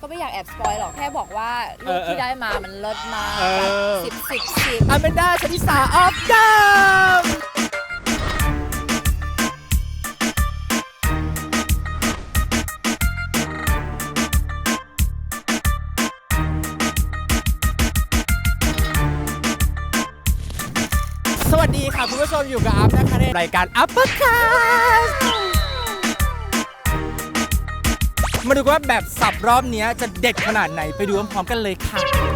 ก็ไม่อยากแอบสปอยหรอกแค่บอกว่ารูปที่ได้มามันเลิศมากเออสิบสิบสิบอแมนดาชนิสาออฟดัมสวัสดีค่ะ คุณผู้ชมอยู่กับอัพนะคะในรายการอัพเปอร์คั มาดูกันว่าแบบสับรอบเนี้ยจะเด็ดขนาดไหนไปดูพร้อมๆกันเลยค่ะ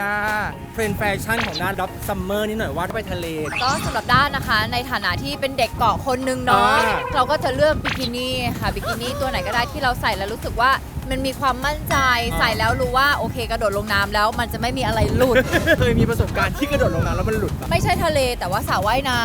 ดาเทรนด์แฟชั่นของด้านด็อปซัมเมอร์นี่หน่อยว่าถ้าไปทะเล ก็สำหรับด้านนะคะ ในฐานะที่เป็นเด็กเกาะคนหนึงเนาะอ่า เราก็จะเลือกบิกินี่ค่ะบิกินี่ตัวไหนก็ได้ที่เราใส่แล้วรู้สึกว่า มันมีความมั่นใจใส่แล้วรู้ว่าโอเคกระโดดลงน้ำแล้วมันจะไม่มีอะไรหลุด เคยมีประสบการณ์ที่กระโดดลงน้ำแล้วมันหลุดปะ ไม่ใช่ทะเลแต่ว่าสระว่ายน้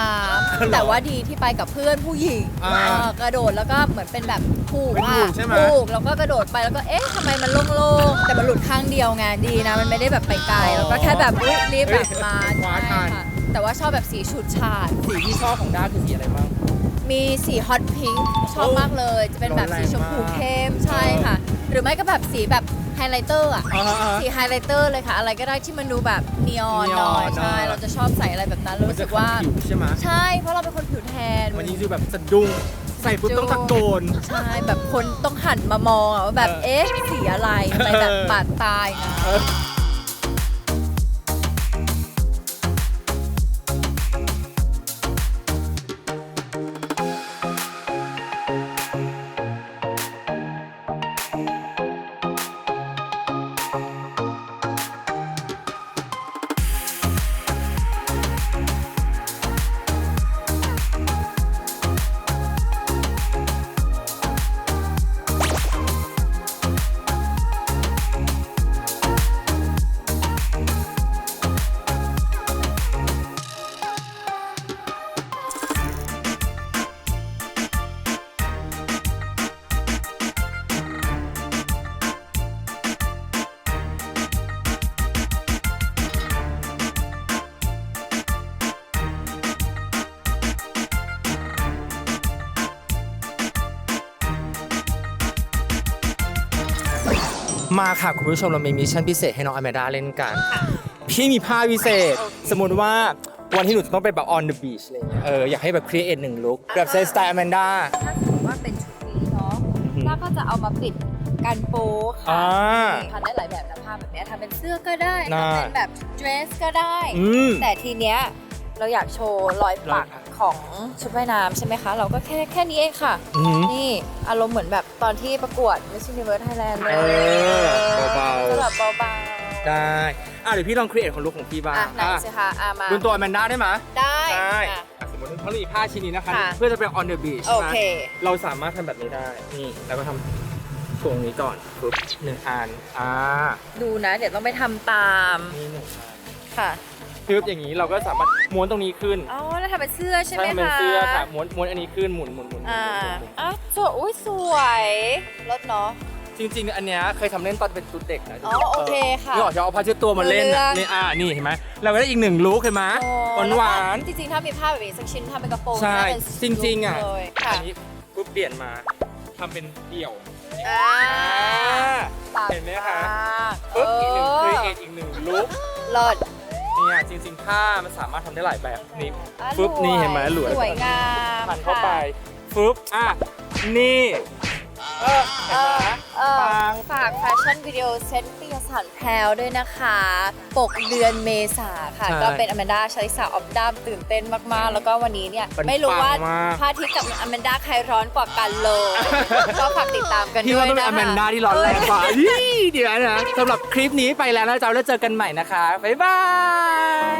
เหรอำแต่ว่าดีที่ไปกับเพื่อนผู้หญิงอ่าเออกระโดดแล้วก็เหมือนเป็นแบบผูกเป็นผูอะกใช่ไหม ผูกแล้วก็กระโดดไปแล้วก็เอ๊ะทำไมมันโล่งๆแต่มันหลุดข้างเดียวไงดีนะ มันไม่ได้แบบไปไกลแล้วก็แค่แบบอุ๊ยรีบแบบมาคว้าใช่ทันค่ะแต่ว่าชอบแบบสีฉูดฉาด สีที่ชอบของด้าคือสีอะไรบ้าง มีสีฮอตพิงค์ชอบโอ้มากเลย จะเป็นแบบสีชมพูร้อนแรงมากเข้มใช่ค่ะ หรือไม่ก็แบบสีแบบไฮไลท์เตอร์อะอ่าๆสีไฮไลท์เตอร์เลยค่ะ อะไรก็ได้ที่มันดูแบบนีออนหน่อย neon ใช่ อ่า เราจะชอบใส่อะไรแบบนั้นแล้วมันรู้จะสึกว่า ขัดผิวใช่ไหมใช่ เพราะเราเป็นคนผิวแทนวันนี้คือแบบสะดุ้งใส่ปุ๊บต้องตะโกน ใช่ แบบคนต้องหันมามองอะว่าแบบ เออเอ๊ะสีอะไรทำไมแบบปาดตายนะ Música มาค่ะคุณผู้ชมเรามีมิชชั่นพิเศษให้น้องอแมนดาเล่นกัน พี่มีผ้าพิเศษ สมมติว่าวันที่หนูจะต้องไปแบบ on the beach อะไรเงี้ยเอออยากให้แบบ create หนึ่งลุคแบบสไตล์อแมนดา ถ้าสมมติว่าเป็นชุดนี้เนาะอืมแล้วก็จะเอามาปิดกันโป๊ค่ะอ่าทำได้หลายแบบนะผ้าแบบเนี้ยทำเป็นเสื้อก็ได้น่า ทำเป็นแบบเดรสก็ได้ อืมแต่ทีเนี้ย เราอยากโชว์รอยปักรอยปักของชุดว่ายน้ำใช่ไหมคะ เราก็แค่แค่นี้เองค่ะ อืมนี่อารมณ์เหมือนแบบตอนที่ประกวด Miss Universe Thailand เลยเออเบาๆก็แบบเบาได้ อะเดี๋ยวพี่ลอง create ของลุคของพี่บ้างๆอะไหนอะสิคะอะมาบนตัวอแมนดาได้ไหมได้ได้อะอะ สมมติเขามีผ้าชิ้นนี้นะคะ ค่ะ เพื่อจะเป็น on the beach โอใช่ไหม เค เราสามารถทำแบบนี้ได้ นี่ แล้วก็ทำถ่วงนี้ก่อนปุ๊บหนึ่งอัน อ่า ดูนะ เดี๋ยวต้องไปทำตามนี่หนึ่งอันค่ะ ปึ๊บอย่างนี้เราก็สามารถม้วนตรงนี้ขึ้นอ๋อแล้วทำเป็นเสื้อใช่ไหมใช่คะเป็นเสื้อค่ะม้วนม้วนอันนี้ขึ้นหมุนหมุนหมุนหมุนอ่าหมุนหมุนอะสวยอุ้ยสวยรถเนาะ จริง ๆ อันเนี้ยเคยทำเล่นตอนเป็นชุดเด็กนะอ๋อโอเคค่ะนี่ออกจะเอาผ้าเช็ดตัวมาเล่นนะเรื่องนี่อ่านี่เห็นไหมเราก็ได้อีกหนึ่งลุคเห็นไหมโอ้หวานหวานจริงๆ ถ้ามีผ้าแบบนี้สักชิ้นทำเป็นกระโปรงใช่น่าเป็นจริงๆอะเลยอัค่ะนนี้ปุ๊บเปลี่ยนมาทำเป็นเดี่ยวอ่าอ่า เห็นไหมคะเอปุ๊บอีกหนึ่งอคืออีกอีกหนึ่งลุคเลิศ เนี่ยจริงๆผ้ามันสามารถทำได้หลายแบบนี่อะปุ๊บรวยนี่เห็นไหมหลวยสวยงามพันเข้าค่ะไปปุ๊บอะนี่ เออเอเห็นไหอมเออปังฝากแฟชั่นวิดีโอเซตปียสันแพรวด้วยนะคะ ปกเดือนเมษาค่ะ ใช่ก็เป็นอแมนดาชลิสาออฟดัมตื่นเต้นมากๆ แล้วก็วันนี้เนี่ย มันไม่รู้ว่าปังมาก พระอาทิตย์กับอแมนดาใครร้อนกว่ากันเลย ก็ฝากติดตามกันพี่ด้วว่ายต้องเป็นนะอแมนดาคะที่ร้อนแรงกว่ายี่เดี๋ยวนะสำหรับคลิปนี้ไปแล้วนะจ๊ะแล้วเจอกันใหม่นะคะ บ๊ายบาย